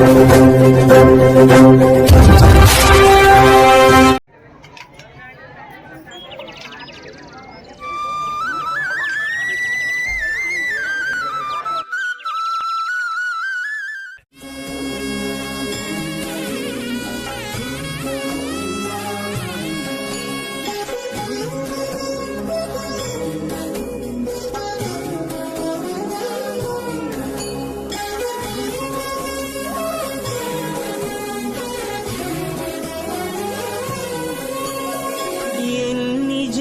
ఎన్ని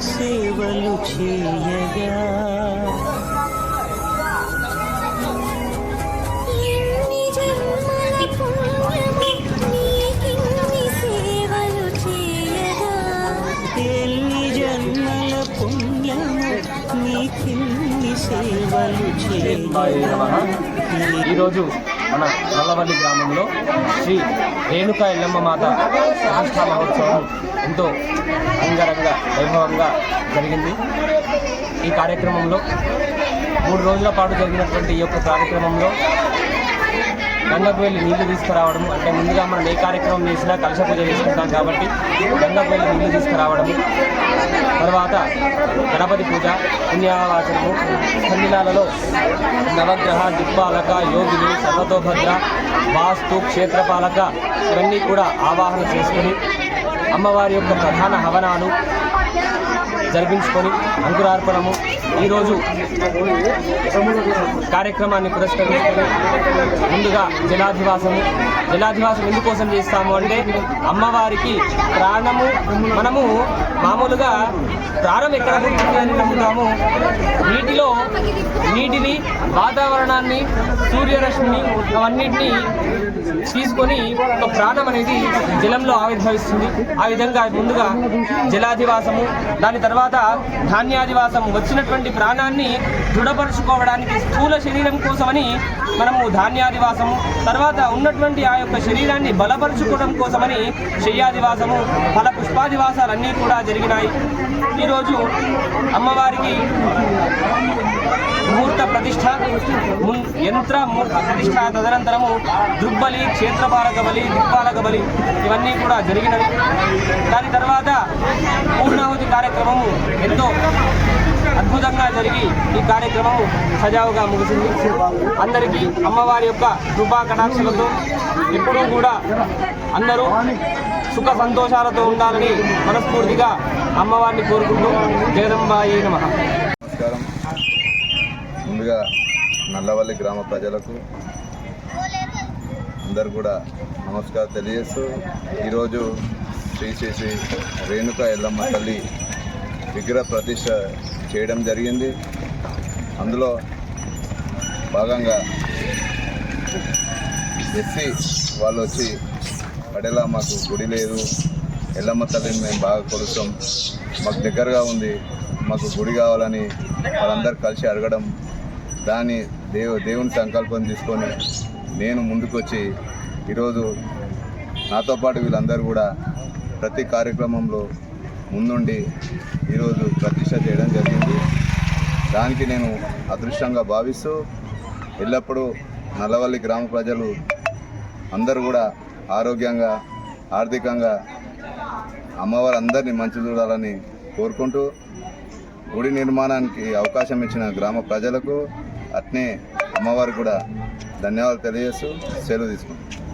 సేవలు చేయగా. ఎన్ని జన్మల పుణ్యము నీకిన్ని సేవలు చేయగా. ఎన్ని జన్మల పుణ్యమో నీకిన్ని సేవలు చేయగా. ఈరోజు మన నల్లవల్లి గ్రామంలో శ్రీ రేణుకా ఎల్లమ్మ మాత ప్రతిష్టా మహోత్సవం ఎంతో అంగరంగ వైభవంగా జరిగింది. ఈ కార్యక్రమంలో మూడు రోజుల పాటు జరిగినటువంటి ఈ యొక్క కార్యక్రమంలో గంగకు వెళ్ళి నీళ్ళు తీసుకురావడం అంటే ముందుగా మనం ఏ కార్యక్రమం చేసినా కలశ పూజ చేసుకుంటాం కాబట్టి గంగకు వెళ్ళి నీళ్ళు తీసుకురావడం తర్వాత గణపతి పూజ పుణ్యావాచనము సన్నిలాలలో నవగ్రహ దిక్పాలక యోగిని సర్వతోభద్ర వాస్తు క్షేత్రపాలక ఇవన్నీ కూడా ఆవాహన చేసుకుని అమ్మవారి యొక్క ప్రధాన హవనాలు జరిపించుకొని అంకురార్పణము. ఈరోజు కార్యక్రమాన్ని పురస్కరించుకొని ముందుగా జలాధివాసము. జలాధివాసం ఎందుకోసం చేస్తాము అంటే అమ్మవారికి ప్రాణము మనము మామూలుగా ప్రాణం ఎక్కడ పుడుతుంది అని నమ్ముతాము. నీటిలో నీటిని వాతావరణాన్ని సూర్యరశ్మిని అవన్నింటినీ తీసుకొని ఒక ప్రాణం అనేది జలంలో ఆవిర్భవిస్తుంది. ఆ విధంగా ముందుగా జలాధివాసము దాని తర్వాత ధాన్యాధివాసం వచ్చినటువంటి ప్రాణాన్ని దృఢపరుచుకోవడానికి స్థూల శరీరం కోసమని మనము ధాన్యాధివాసము తర్వాత ఉన్నటువంటి ఆ యొక్క శరీరాన్ని బలపరుచుకోవడం కోసమని శయ్యాదివాసము ఫల పుష్పాదివాసాలన్నీ కూడా జరిగినాయి. ఈరోజు అమ్మవారికి మున్ యంత్ర ముహూర్త ప్రతిష్ట తదనంతరము దృగ్బలి క్షేత్రపాలక బలి దిక్పాలక బలి ఇవన్నీ కూడా జరిగినవి. దాని తర్వాత పూర్ణాహుతి కార్యక్రమము ఎంతో అద్భుతంగా జరిగి ఈ కార్యక్రమము సజావుగా ముగిసింది. అందరికీ అమ్మవారి యొక్క కృపా కటాక్షలతో ఎప్పుడూ కూడా అందరూ సుఖ సంతోషాలతో ఉండాలని మనస్ఫూర్తిగా అమ్మవారిని కోరుకుంటూ జగదంబాయే నమ. నమస్కారం. ముందుగా నల్లవల్లి గ్రామ ప్రజలకు అందరు కూడా నమస్కారం తెలియజేస్తూ ఈరోజు శ్రీ శ్రీ శ్రీ రేణుక ఎల్లమ్మ తల్లి విగ్రహ ప్రతిష్ట చేయడం జరిగింది. అందులో భాగంగా ఎస్సీ వాళ్ళు వచ్చి పడేలా మాకు గుడి లేదు ఎల్లమ్మ తల్లిని మేము బాగా కొలుస్తాం మాకు దగ్గరగా ఉంది మాకు గుడి కావాలని వాళ్ళందరూ కలిసి అడగడం దాని దేవు దేవుని సంకల్పం తీసుకొని నేను ముందుకొచ్చి ఈరోజు నాతో పాటు వీళ్ళందరూ కూడా ప్రతి కార్యక్రమంలో ముందుండి ఈరోజు ప్రతిష్ట చేయడం జరిగింది. దానికి నేను అదృష్టంగా భావిస్తూ ఎల్లప్పుడూ నల్లవల్లి గ్రామ ప్రజలు అందరూ కూడా ఆరోగ్యంగా ఆర్థికంగా అమ్మవారు అందరినీ మంచి చూడాలని కోరుకుంటూ గుడి నిర్మాణానికి అవకాశం ఇచ్చిన గ్రామ ప్రజలకు అట్నే అమ్మవారికి కూడా ధన్యవాదాలు తెలియజేస్తూ సెలవు తీసుకుంటాం